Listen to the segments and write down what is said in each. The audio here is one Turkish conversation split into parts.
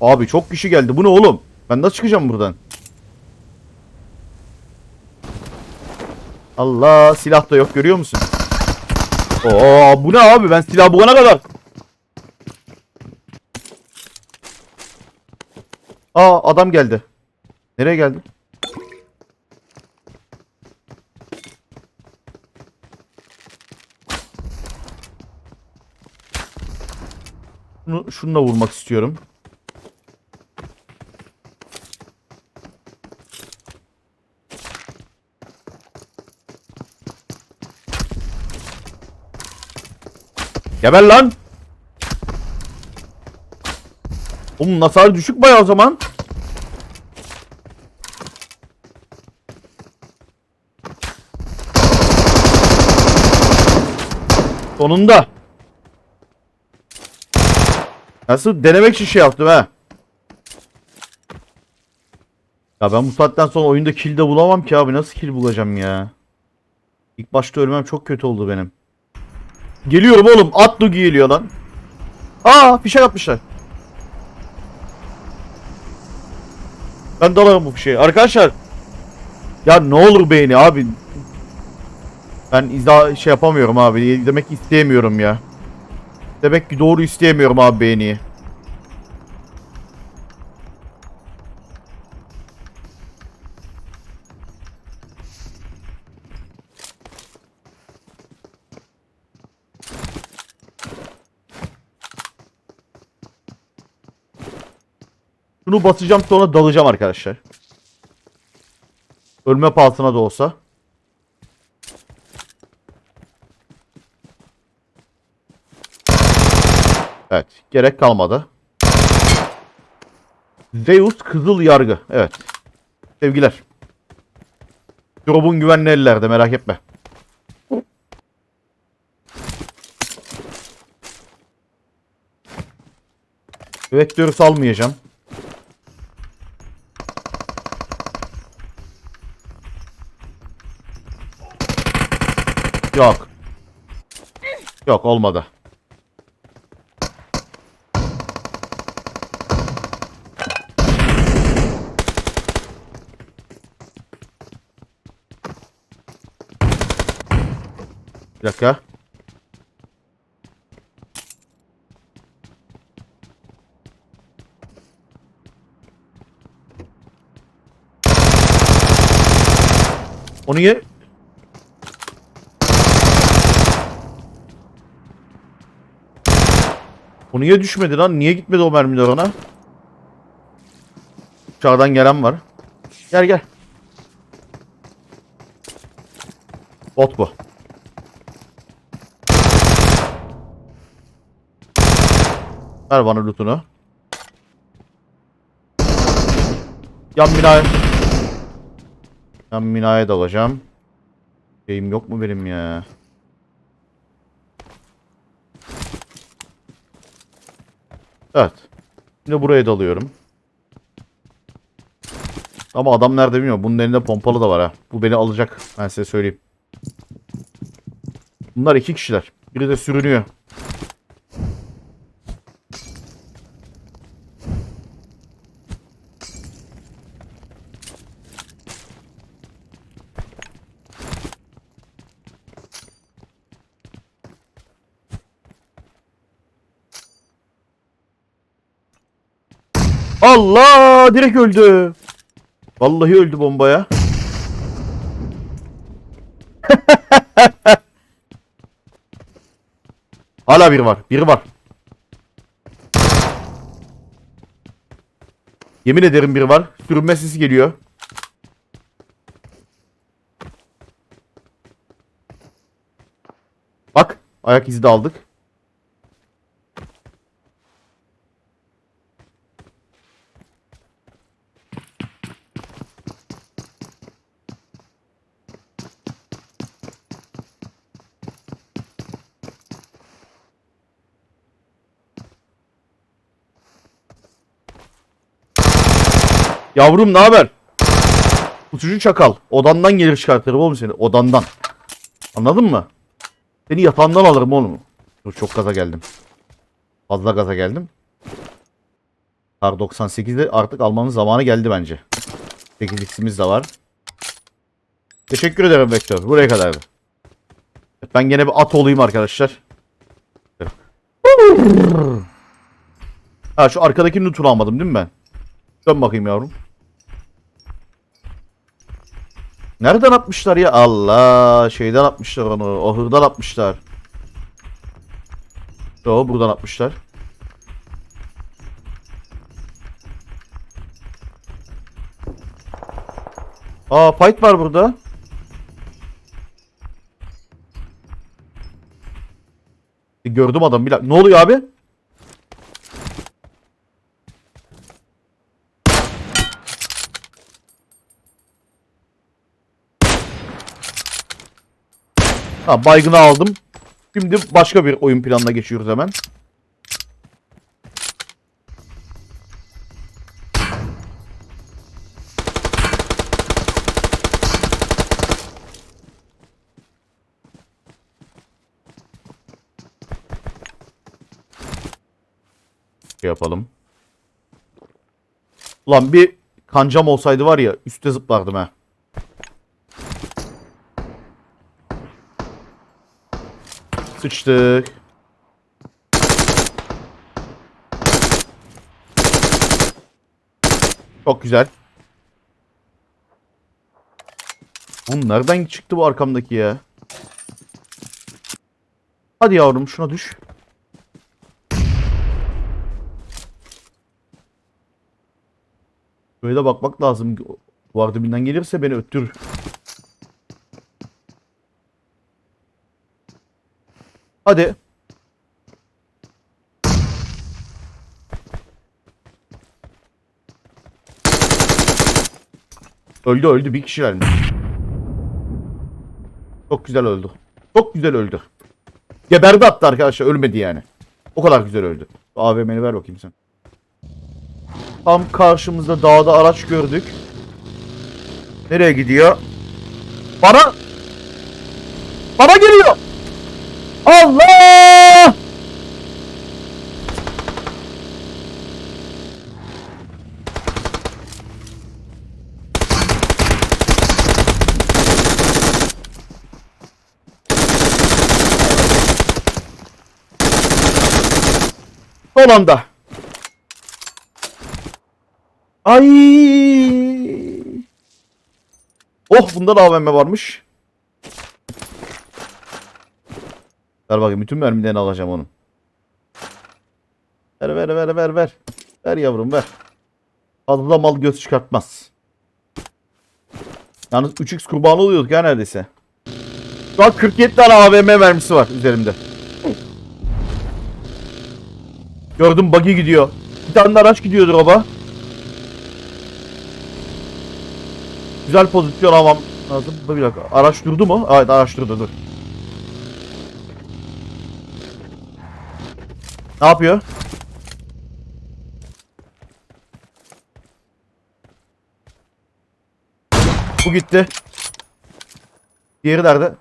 Abi çok kişi geldi. Bu ne oğlum? Ben nasıl çıkacağım buradan? Allah silah da yok görüyor musun? Oo bu ne abi ben silah bulana kadar. Aa adam geldi. Nereye geldi? Şunu, şununla vurmak istiyorum. Geber lan. Oğlum nasar düşük bayağı o zaman. Sonunda. Nasıl denemek için şey yaptım ha. Ya ben bu saatten sonra oyunda kill de bulamam ki abi. Nasıl kill bulacağım ya? İlk başta ölmem çok kötü oldu benim. Geliyorum oğlum. At Dugi geliyor lan. Aa fişek atmışlar. Ben dalarım bu fişeğe. Arkadaşlar. Ya ne olur beğeni abi. Ben izah şey yapamıyorum abi. Demek isteyemiyorum ya. Demek ki doğru isteyemiyorum abi beğeniyi. Şunu basacağım sonra dalacağım arkadaşlar. Ölme pahasına da olsa. Evet. Gerek kalmadı. Zeus Kızıl Yargı. Evet. Sevgiler. Drop'un güvenli ellerde merak etme. Vektörü salmayacağım. Yok. Yok olmadı. Bir dakika. Onu ye. O niye düşmedi lan? Niye gitmedi o mermiler ona? Dışarıdan gelen var. Gel gel. Bot bu. Ver bana lootunu. Yan binaya. Yan binaya dalacağım. Şeyim yok mu benim ya? Evet. Şimdi buraya dalıyorum. Ama adam nerede bilmiyorum. Bunun elinde pompalı da var ha. Bu beni alacak. Ben size söyleyeyim. Bunlar iki kişiler. Biri de sürünüyor. Allah direkt öldü. Vallahi öldü bombaya. Hala biri var. Biri var. Yemin ederim biri var. Sürünme sesi geliyor. Bak. Ayak izi de aldık. Yavrum ne haber? Kutucu çakal. Odandan gelir çıkartırım oğlum seni. Odandan. Anladın mı? Seni yatağından alırım oğlum. Dur çok gaza geldim. Fazla gaza geldim. Kar 98'de artık almanın zamanı geldi bence. 8x'imiz de var. Teşekkür ederim Vektör. Buraya kadardı. Ben gene bir at olayım arkadaşlar. Ha şu arkadaki loot'unu almadım değil mi ben? Dön bakayım yavrum. Nereden atmışlar ya? Allah şeyden atmışlar onu. Ahırdan atmışlar. Yo buradan atmışlar. Aa fight var burada. E, Gördüm adam bir. Ne oluyor abi? Ha baygını aldım. Şimdi başka bir oyun planına geçiyoruz hemen. Şey yapalım. Ulan bir kancam olsaydı var ya üste zıplardım ha. Sıçtık. Çok güzel. Oğlum nereden çıktı bu arkamdaki ya? Hadi yavrum şuna düş. Böyle bakmak lazım. Duvar dibinden gelirse beni öttürür. Hadi. Öldü öldü bir kişi vermiş. Çok güzel öldü. Çok güzel öldü. Geberdi hatta arkadaşlar ölmedi yani. O kadar güzel öldü. AVM'ni ver bakayım sen. Tam karşımızda dağda araç gördük. Nereye gidiyor? Bana geliyor! Allah! Son anda. Ay! Oh bunda da AVM varmış. Ver bakayım bütün mermilerini alacağım onun. Ver ver ver ver ver. Ver yavrum ver. Fazla mal göz çıkartmaz. Yalnız 3x kurbanı oluyorduk ya neredeyse. Şu an 47 tane AVM mermisi var üzerimde. Gördüm buggy gidiyor. Bir tane araç gidiyor drop'a. Güzel pozisyon almam lazım. Bir dakika. Araç durdu mu? Evet araç durdu dur. Ne yapıyor? Bu gitti. Diğeri nerede?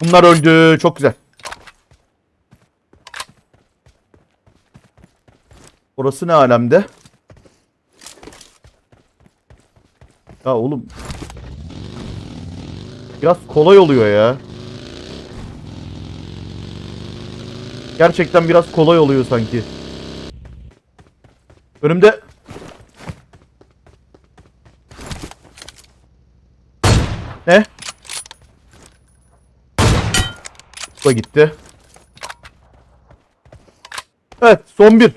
Bunlar öldü. Çok güzel. Orası ne alemde? Ya oğlum. Biraz kolay oluyor ya. Gerçekten biraz kolay oluyor sanki. Önümde Ne? Bu gitti. Evet, son bir.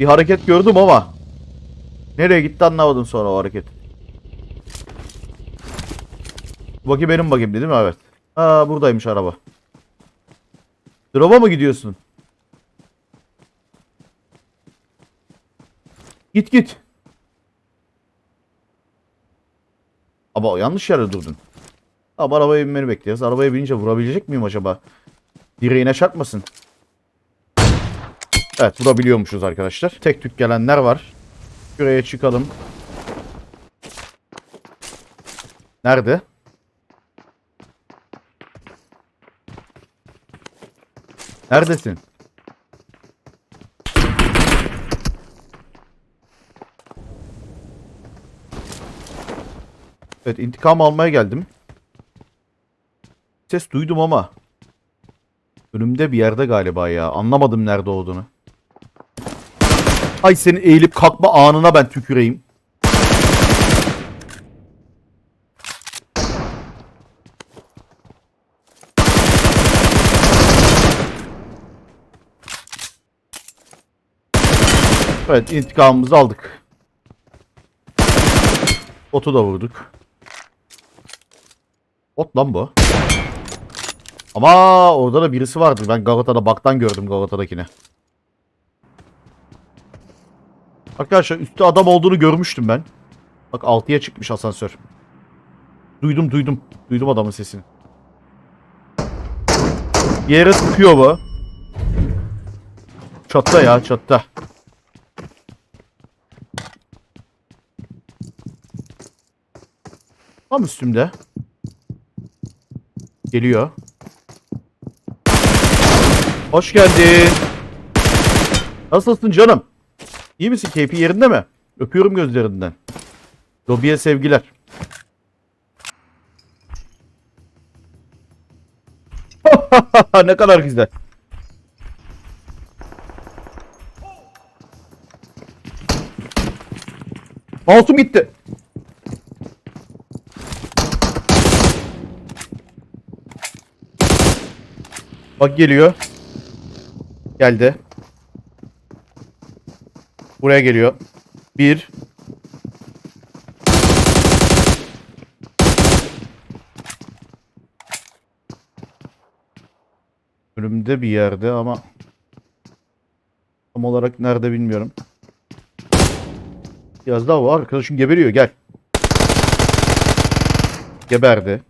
Bir hareket gördüm ama nereye gitti anlamadım sonra o hareket. Bakayım benim bakayım dedim evet. Aa buradaymış araba. Drop'a mı gidiyorsun? Git git. Ama yanlış yerde durdun. Ama arabaya binmeni bekliyoruz. Arabaya binince vurabilecek miyim acaba? Direğine çarpmasın. Evet vurabiliyormuşuz arkadaşlar. Tek tük gelenler var. Şuraya çıkalım. Nerede? Neredesin? Evet intikam almaya geldim. Ses duydum ama. Önümde bir yerde galiba ya. Anlamadım nerede olduğunu. Ay senin eğilip kalkma anına ben tüküreyim. Evet intikamımızı aldık. Otu da vurduk. Ot lan bu. Ama orada da birisi vardı. Ben Galata'da baktan gördüm Galata'dakini. Arkadaşlar üstte adam olduğunu görmüştüm ben. Bak 6'ya çıkmış asansör. Duydum duydum. Duydum adamın sesini. Yere sıkıyor bu. Çatta ya çatta. Tam üstümde. Geliyor. Hoş geldin. Nasılsın canım? İyi misin? Keyfi yerinde mi? Öpüyorum gözlerinden. Lobiye sevgiler. ne kadar güzel. Mouse'um gitti. Bak geliyor. Geldi. Buraya geliyor. Bir. Önümde bir yerde ama tam olarak nerede bilmiyorum. Biraz daha var. Arkadaşım geberiyor. Gel. Geberdi.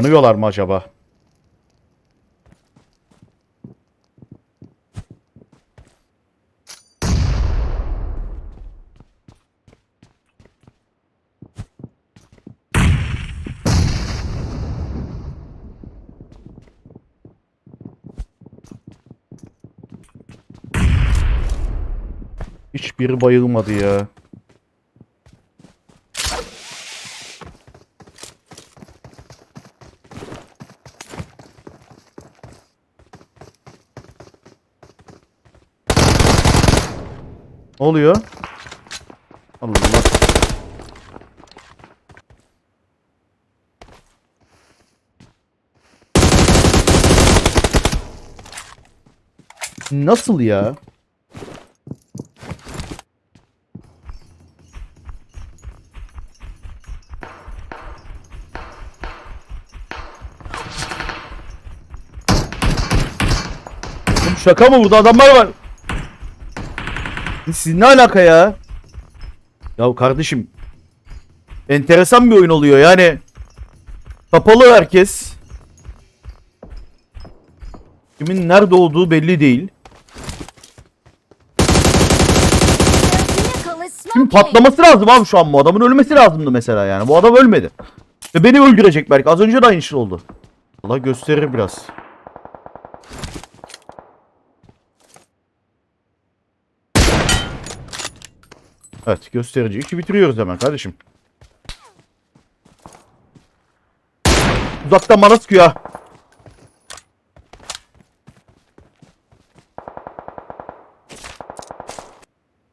Yanıyorlar mı acaba? Hiçbiri bayılmadı ya. Ne oluyor? Allah. Nasıl ya? Şaka mı burada adamlar var? Siz ne alaka ya? Ya kardeşim. Enteresan bir oyun oluyor yani. Kapalı herkes. Kimin nerede olduğu belli değil. Şimdi patlaması lazım abi şu an bu adamın ölmesi lazımdı mesela yani. Bu adam ölmedi. Ve beni öldürecek belki. Az önce de aynı şey oldu. Allah gösterir biraz. Evet gösterici. İşi bitiriyoruz hemen kardeşim. Uzaktan bana sıkıyor ha.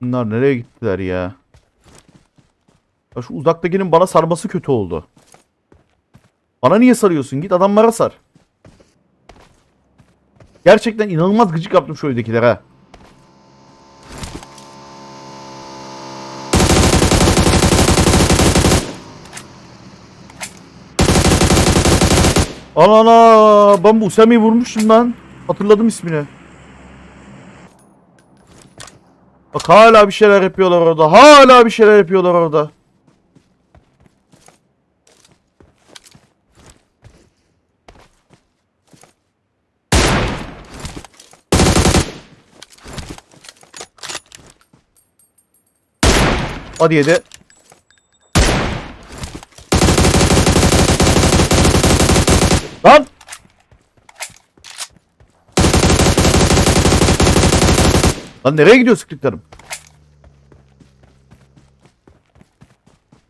Bunlar nereye gittiler ya? Ya şu uzaktakinin bana sarması kötü oldu. Bana niye sarıyorsun? Git adamlara sar. Gerçekten inanılmaz gıcık yaptım şu evdekilere ha. Ana ana ben bu Usami'yi vurmuştum lan. Hatırladım ismini. Bak hala bir şeyler yapıyorlar orada. Hala bir şeyler yapıyorlar orada. Hadi yedi. Lan nereye gidiyor sıklıklarım?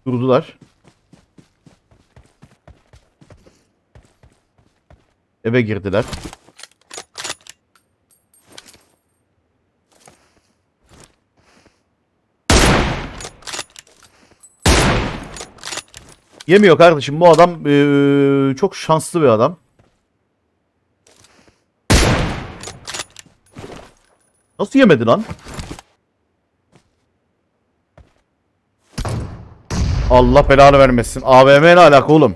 Durdular. Eve girdiler. Yemiyor kardeşim. Bu adam eee, çok şanslı bir adam. Nasıl yemedi lan? Allah belanı vermesin. AVM ne alaka oğlum?